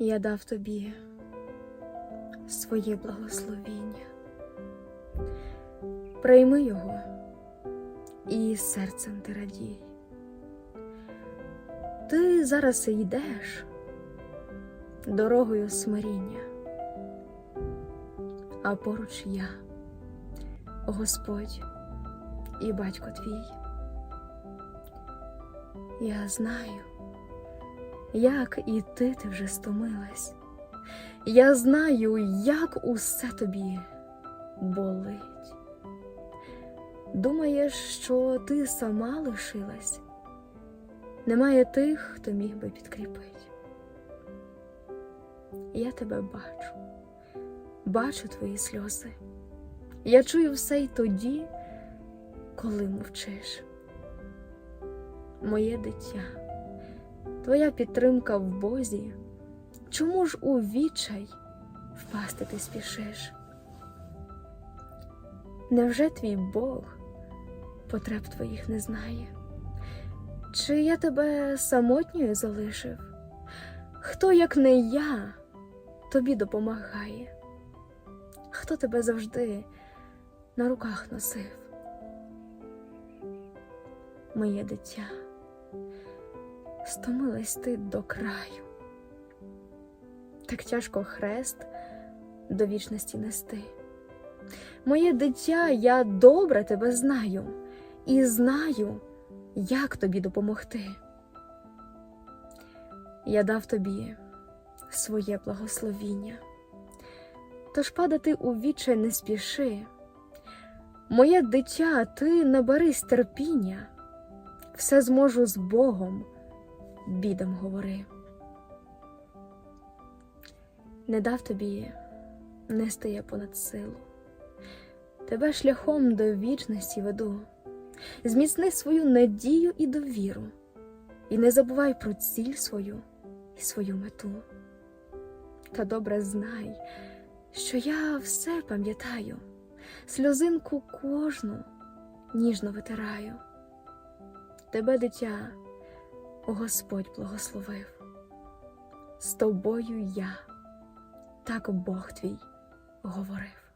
Я дав тобі своє благословіння. Прийми його і серцем ти радій. Ти зараз йдеш дорогою смиріння, а поруч я, Господь і батько твій. Я знаю, як і ти ти вже стомилась. Я знаю, як усе тобі болить. Думаєш, що ти сама лишилась? Немає тих, хто міг би підкріпити. Я тебе бачу, бачу твої сльози. Я чую все й тоді, коли мовчиш. Моє дитя, твоя підтримка в Бозі. Чому ж у відчай впасти ти спішиш? Невже твій Бог потреб твоїх не знає? Чи я тебе самотньою залишив? Хто, як не я, тобі допомагає? Хто тебе завжди на руках носив? Моє дитя, стомилась ти до краю. Так тяжко хрест до вічності нести. Моє дитя, я добре тебе знаю і знаю, як тобі допомогти. Я дав тобі своє благословіння, тож падати у вічай не спіши. Моє дитя, ти наберись терпіння, все зможу з Богом, бідом говори. Не дав тобі нести я понад силу, тебе шляхом до вічності веду, зміцни свою надію і довіру, і не забувай про ціль свою і свою мету. Та добре знай, що я все пам'ятаю, сльозинку кожну ніжно витираю. Тебе, дитя, Господь благословив, з тобою я так Бог твій говорив.